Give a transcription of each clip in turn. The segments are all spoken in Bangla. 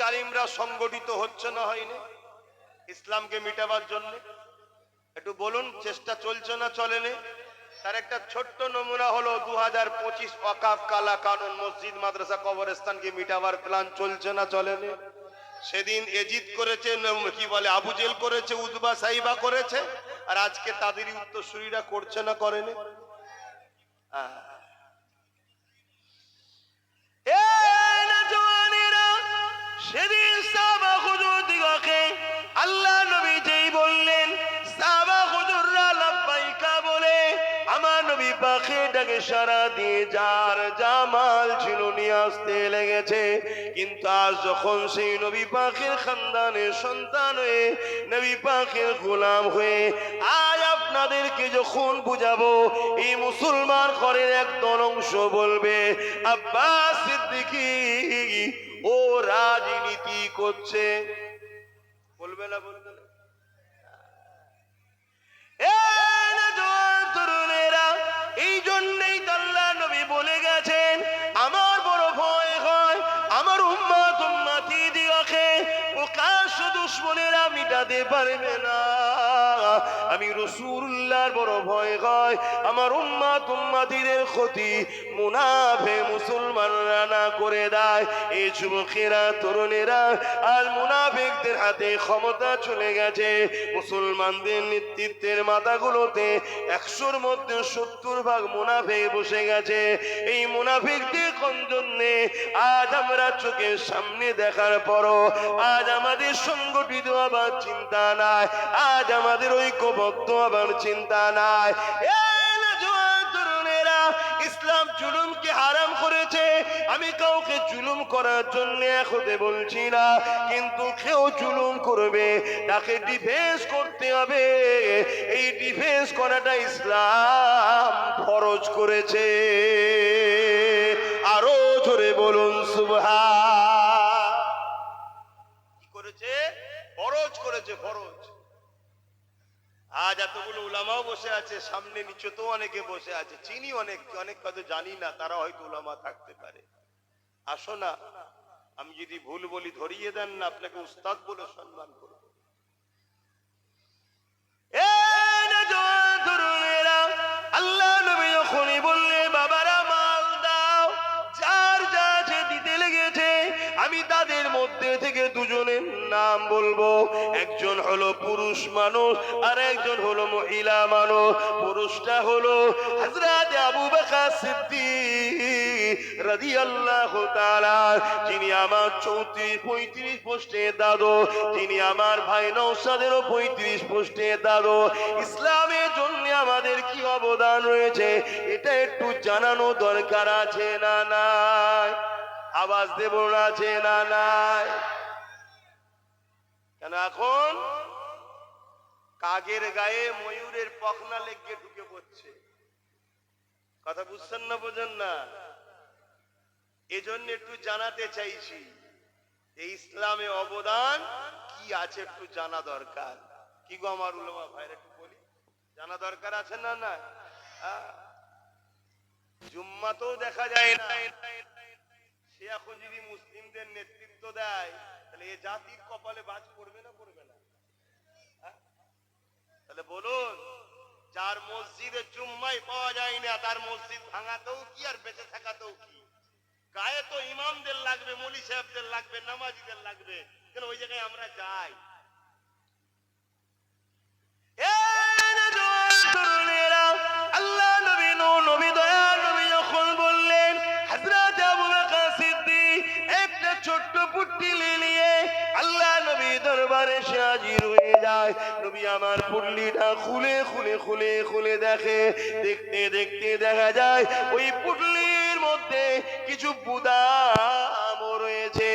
জালিমরা সংগঠিত হচ্ছে না হয়নি। ইসলামকে মিটাবার জন্য। একটু বলুন, চেষ্টা চলছে না চলেনি? তার একটা ছোট্ট নমুনা হলো দু হাজার পঁচিশ অকাফ কালা কানুন মসজিদ মাদ্রাসা কবরস্থানকে মিটাবার প্ল্যান চলছে না চলেনি। সেদিন এজিদ করেছে কি বলে আবুজেল করেছে, উজবা সাইবা করেছে, আর আজকে তাদেরই উত্তরসূরিরা করছে না করেনি। হ্যাঁ সারা দিয়ে যার জামাল ছিল নিয়ে আসতে লেগেছে। কিন্তু আজ যখন সেই নবী পাখের খানদানের সন্তান হয়ে, নবী পাখের গোলাম হয়ে, আজ আপনাদেরকে যখন বুঝাবো, এই মুসলমান ঘরের একদল অংশ বলবে আব্বাস সিদ্দিকি, ও রাজনীতি করছে। বলবে না, বলবে দুশ্মনেরা মিটাতে পারবে না। আমি রসুল্লাহর বড় ভয় হয় আমার উম্মাত উম্মাতিদের ক্ষতি মুনাফে মুসলমানরা না করে দেয়। এই যুবকেরা, তরুণেরা, আর মুনাফিকদের হাতে ক্ষমতা চলে গেছে। মুসলমানদের নেতৃত্বের মাথাগুলোতে একশোর মধ্যে সত্তর ভাগ মুনাফে বসে গেছে। এই মুনাফিকদের কোন জন্যে আজ আমরা চোখের সামনে দেখার পরও আজ আমাদের সংগঠিত আবার চিন্তা নাই। আজ আমাদের ঐক্যবদ্ধ আবার চিন্তা নাই। ইসলাম জুলুমকে হারাম করেছে। আমি কাউকে জুলুম করার জন্য বলছি না, কিন্তু কেউ জুলুম করবে, তাকে ডিফেন্স করতে হবে। এই ডিফেন্স করাটা ইসলাম ফরজ করেছে। আরও জোরে বলুন সুবহা কি করেছে? ফরজ করেছে, ফরজ। আজ এতগুলো উলামাও বসে আছে, সামনে নিচে তো অনেকে বসে আছে, চিনি অনেক অনেক কথা জানি না, তারা হয়তো উলামা থাকতে পারে। আসো না, আমি যদি ভুল বলি ধরিয়ে দেন না, আপনাকে উস্তাদ বলে সম্মান করব। বলব, একজন হলো পুরুষ মানুষ আর একজন হলো মহিলা মানুষ। পুরুষটা হলো হযরত আবু বকর সিদ্দিক রাদিয়াল্লাহু তাআলা, যিনি আমার 34 35 পোস্টে দাদু, যিনি আমার ভাই নওশাদেরও 35 পোস্টে দাদু। ইসলামের জন্য আমাদের কি অবদান রয়েছে, এটা একটু জানানো দরকার আছে না নাই? আওয়াজ দেব আছে না নাই? কেন এখন? কাগের গায়ে ময়ূরের পখনা লেগে ঢুকে পড়ছে। কথা বুঝছেন না বোঝেন না? এজন্য একটু জানাতে চাইছি এই ইসলামে অবদান কি আছে একটু জানা দরকার। কি গো আমার উলমা ভাইরা একটু বলি? জানা দরকার আছে না না জুম্মাতেও দেখা যায় না। সে এখন যদি মুসলিমদের নেতৃত্ব দেয়, তাহলে এ জাতির কপালে বাজ পড়বে না পড়বে না? হ্যাঁ? তাহলে বলুন, যার মসজিদে জুম্মাই পাওয়া যায় না, তার মসজিদ ভাঙাতেও কি আর বেঁচে থাকাতেও কি? গায়ে তো ইমামদের লাগবে, মলি সাহেবদের লাগবে, নামাজিদের লাগবে। কেন ওই জায়গায় আমরা যাই? দরবারে সে হয়ে যায়। নবী আমার পুটলিটা খুলে খুলে খুলে খুলে দেখে। দেখতে দেখতে দেখা যায়, ওই পুটলির মধ্যে কিছু বুদামও রয়েছে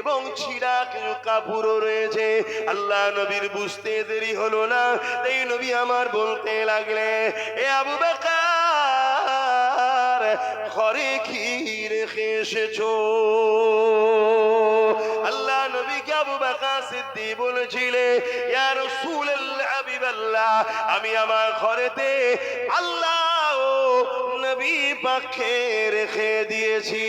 এবং ছিঁড়া কিছু কাপড়ও রয়েছে। আল্লাহ নবীর বুঝতে দেরি হলো না, তাই নবী আমার বলতে লাগলে, এ আবু বেকার, ঘরে কি রেখে এসেছ? বলেছিলে আমি আমার ঘরেতে আল্লাহ নবী পাখে রেখে দিয়েছি।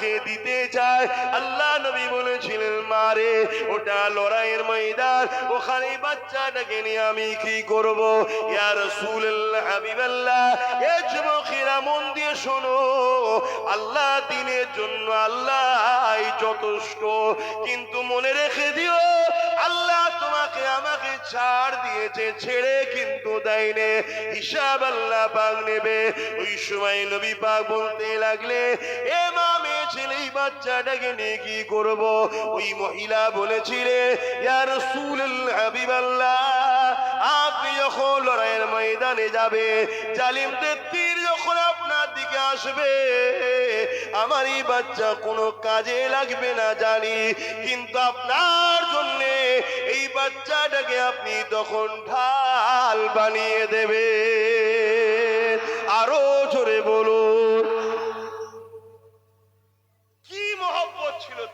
দিতে চায়। আল্লাহ নবী বলেছিলেন মারে ওটা লড়াইয়ের ময়দান। ওখানে বাচ্চাটাকে নিয়ে আমি কি করব? ইয়া রাসূলুল্লাহ, হাবিবাল্লাহ মন দিয়ে শোনো। আল্লাহ দিনের জন্য আল্লাহ যথেষ্ট। কিন্তু মনে রেখে দিও, আল্লাহ তোমাকে আমাকে ছাড় দিয়েছে, ছেড়ে কিন্তু দেয়নি। হিসাব আল্লাহ পাক নেবে। ওই সময় নবী পাক বলতে লাগলে, এ বাচ্চাটাকে করব। ওই মহিলা বলেছিলে, ইয়া রাসূলুল্লাহ হাবিবাল্লাহ, আপনি যখন লড়াইয়ের ময়দানে যাবে, জালিমদের তীর যখন আপনার দিকে আসবে, আমার এই বাচ্চা কোনো কাজে লাগবে না জানি। কিন্তু আপনার জন্য এই বাচ্চাটাকে আপনি তখন ঢাল বানিয়ে দেবে আরও জোরে বলুন।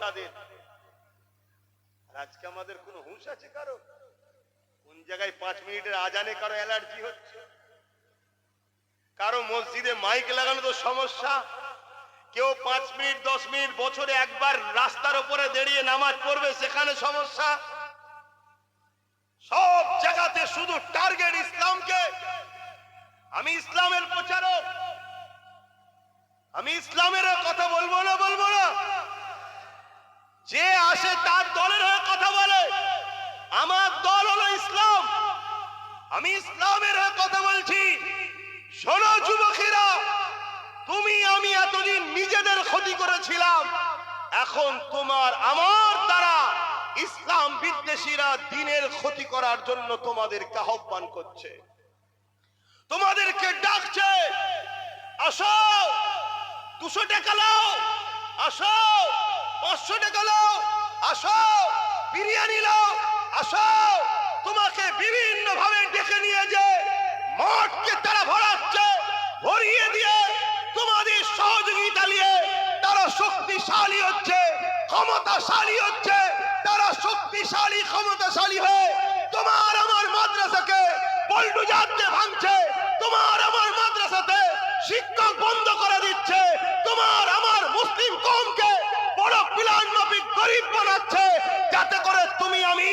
তাদের। আজকে আমাদের কোনো হুঁশ আছে কারও? কোন জায়গায় পাঁচ মিনিটের আজানে কারও অ্যালার্জি হচ্ছে? কারও মসজিদে মাইক লাগানো তো সমস্যা। কেউ পাঁচ মিনিট, দশ মিনিট, বছরে একবার রাস্তার উপরে দাঁড়িয়ে নামাজ পড়বে, সেখানে সমস্যা। সব জায়গাতে শুধু টার্গেট ইসলামকে। আমি ইসলামের প্রচারক। আমি ইসলামের কথা বলব না বলব না। যে আসে তার দলের হয়ে কথা বলে। আমার দল হলো ইসলাম। আমি ইসলামের হয়ে কথা বলছি। শোনো যুবকেরা, তুমি আমি এতদিন নিজেদের ক্ষতি করেছিলাম। এখন তোমার আমার দ্বারা ইসলাম বিদ্বেষীরা দিনের ক্ষতি করার জন্য তোমাদেরকে আহ্বান করছে। তোমাদেরকে ডাকছে, আসো, দুশো টাকা লাও আসো। পাঁচশো টাকা লাও আসো, বিরিয়ানি লাও আসো। তোমাকে বিভিন্ন ডেকে নিয়ে যে মঠকে তারা ভরাচ্ছে, ভরিয়ে দিয়ে তোমাদের সহযোগিতা নিয়ে তারা শক্তিশালী হচ্ছে, ক্ষমতাশালী হচ্ছে, তারা শক্তিশালী, ক্ষমতাশালী হয়ে তোমার আমার মাদ্রাসাকে পল্টু ভাঙছে তোমার আমার মাদ্রাসাতে শিক্ষক বন্ধ করে দিচ্ছে তোমার আমার মুসলিম কমকে বড় প্লান মাফিক গরিব বানাচ্ছে যাতে করে তুমি আমি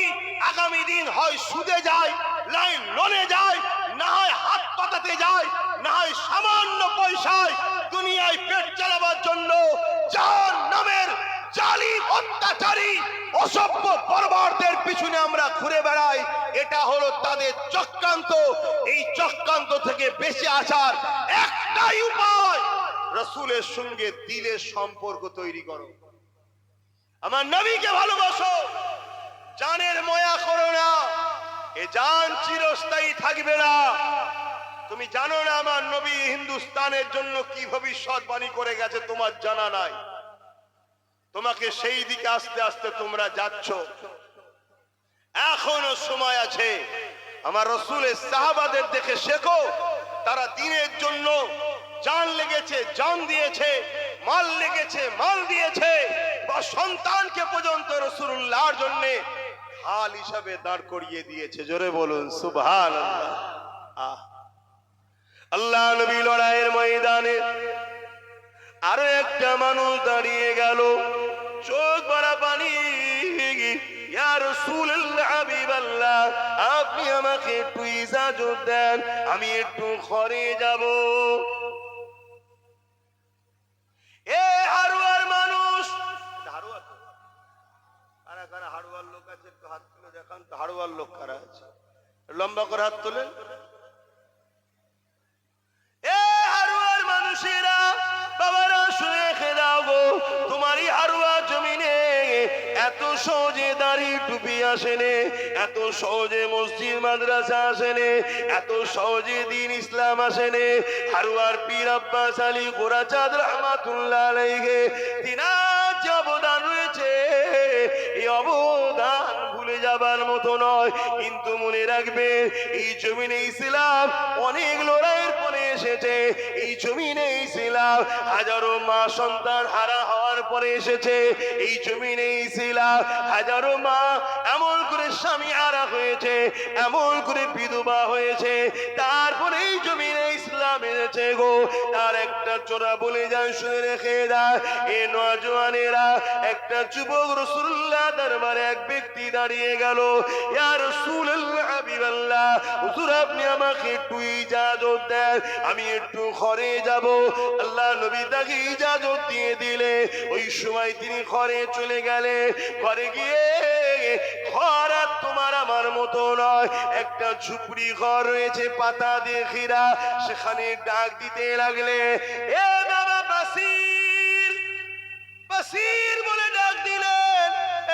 আগামী দিন হয় সুদে যায় লাইন লোনে যায়, না হয় হাত পাতাতে যায়, না হয় সামান্য পয়সায় দুনিয়ায় পেট চালাবার জন্য যার নামের জালিম অত্যাচারী, অসভ্য বর্বরদের পিছনে আমরা ঘুরে বেড়াই, এটা হলো তাদের চক্রান্ত। এই চক্রান্ত থেকে বেঁচে আসার একটাই উপায়, রসুলের সঙ্গে দিলের সম্পর্ক তৈরি করো। আমার নবীকে ভালোবাসো জানের ময়া করো না। এ জান চিরস্থায়ী থাকবে না। তুমি জানো না আমার নবী হিন্দুস্তানের জন্য কি ভবিষ্যৎবাণী করে গেছে, তোমার জানা নাই। তোমাকে সেই দিকে আস্তে আস্তে তোমরা যাচ্ছ। এখনও সময় আছে। আমার রসুলের সাহাবাদের দেখে শেখো, তারা দিনের জন্য জান লেগেছে, জান দিয়েছে, মাল লেগেছে, মাল দিয়েছে, বা সন্তানকে পর্যন্ত রসুল্লাহর জন্য হাল হিসাবে দাঁড় করিয়ে দিয়েছে। জোরে বলুন আহ। আল্লাহ নবী লড়াইয়ের ময়দানে আরও একটা মানুষ দাঁড়িয়ে গেল। চোখ বাড়া পানি। আপনি আমাকে একটু ইজাজত দেন, আমি একটু ঘরে যাব। এ হারুয়ার মানুষ হারুয়ার লোক লম্বা করে হাত তোলেন। এ হারুয়ার মানুষেরা, বাবারা শুনে খেদাও তোমারই হারুয়া জমিনে এত সহজে দাঁড়িয়ে টুপি আসেনে, এত সহজে মসজিদ, মাদ্রাসা আসেনে, এত সহজে দিন ইসলাম আসেনে। হারুয়ার পীর আব্বাস আলী গোরাচাঁদ রহমাতুল্লাহ আলাইহি, তিনার নয়, কিন্তু মনে রাখবে, এই জমিনে ইসলাম অনেক লড়াইয়ের পরে এসেছে। এই জমিনে ইসলাম হাজারো মা সন্তান হারা হওয়ার পরে এসেছে। এই জমিনে ইসলাম হাজারো মা এমন করে স্বামী হারা হয়েছে, এমন করে বিধবা হয়েছে, তারপরে এই জমিনে ইসলাম এনেছে গো। একটা চোরা বলে যায় শুনে রেখে দেয়। এ নজওয়ানেরা একটা যুবক রসুল্লাহ দরবারে এক ব্যক্তি দাঁড়িয়ে গেল। ইয়া হাবিবাল্লাহ, হুজুর আপনি আমাকে একটু ইজাজত দেন, আমি একটু ঘরে যাব। আল্লাহ নবী তাকে ইজাজত দিয়ে দিলে। ওই সময় তিনি ঘরে চলে গেলে ঘরে গিয়ে ঘর আর মতো নয়, একটা ঝুপড়ি ঘর রয়েছে পাতা দিয়ে ঘেরা, সেখানে ডাক দিতে লাগলে, এ বাবা বাসির বাসির বলে ডাক দিলেন।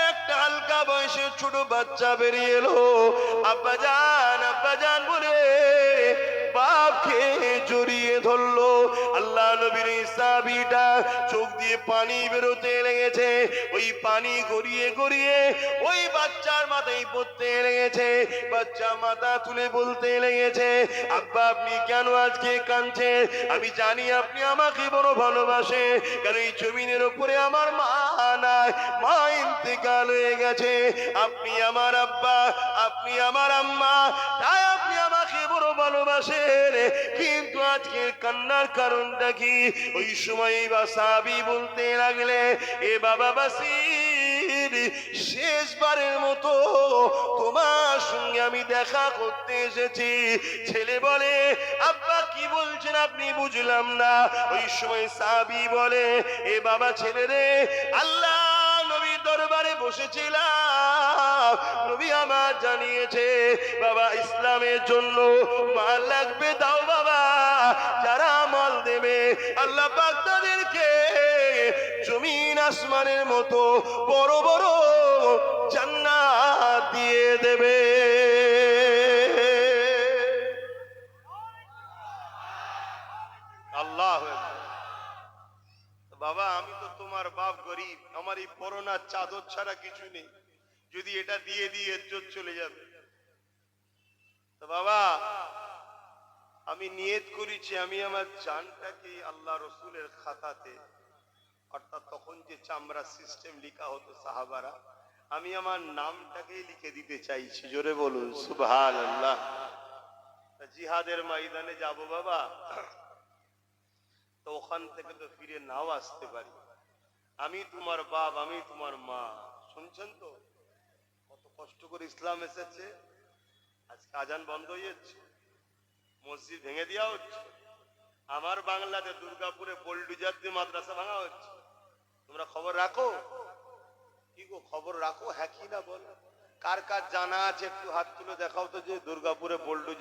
একটা হালকা বয়সের ছোট বাচ্চা বেরিয়ে এলো, আব্বাজান আব্বাজান বলে বাপকে জড়িয়ে ধরলো? আল্লাহ নবীর সাবিটা চোখ দিয়ে পানি বেরোতে লেগেছে। ওই পানি গড়িয়ে গড়িয়ে ওই বাচ্চার মাথায় পড়তে লেগেছে। বাচ্চা মাথা তুলে বলতে লেগেছে, আব্বা, আপনি কেন আজকে কাঁদছে আমি জানি আপনি আমাকে বড় ভালোবাসে কারণ এই জমিনের উপরে আমার মা নাই, মা ইন্তেকাল হয়ে গেছে। আপনি আমার আব্বা, আপনি আমার আম্মা, তাই আপনি ভালোবাসেন। কিন্তু আজকে কান্নার ওই সময় বা সাবি বলতে লাগলে, এ বাবা বাসির, শেষবারের মতো তোমার সঙ্গে আমি দেখা করতে এসেছি। ছেলে বলে, আব্বা, কি বলছেন আপনি? বুঝলাম না। ওই সময় সাবি বলে, এ বাবা ছেলে রে, আল্লাহ নবী দরবারে বসেছিলাম। নবী আমার জানিয়েছে, বাবা, ইসলামের জন্য মাল লাগবে, দাও বাবা। যারা মাল দেবে, আল্লাহ তাদেরকে জমিন আসমানের মতো বড় বড় জান্নাত দিয়ে দেবে। আল্লাহ বাবা, আমি তো তোমার বাপ গরিব, আমার এই করোনার চাদর ছাড়া কিছু নেই। যদি এটা দিয়ে দিয়ে ইজ্জত চলে যাবে। তো বাবা, আমি নিয়ত করেছি, আমি আমার জানটাকে আল্লাহ রসুলের খাতাতে, অর্থাৎ তখন যে চামড়া সিস্টেম লেখা হতো সাহাবারা, আমি আমার নামটাকেই লিখে দিতে চাইছি। জোরে বলুন সুবহান আল্লাহ জিহাদের ময়দানে যাব বাবা। তো ওখান থেকে তো ফিরে নাও আসতে পারি। আমি তোমার বাপ, আমি তোমার মা। শুনছেন তো? কষ্ট করে ইসলাম এসেছে, আজকে আজান বন্ধ হয়ে যাচ্ছে, মসজিদ ভেঙে দেওয়া হচ্ছে, আমার বাংলাতে দুর্গাপুরে পল্ডুজার দিয়ে মাদ্রাসা ভাঙা হচ্ছে। তোমরা খবর রাখো? কি গো খবর রাখো? হ্যাঁ কি না বল? কার কার জানা আছে একটু হাত তুলে দেখাও তো যে দুর্গাপুরে পোল্টুজার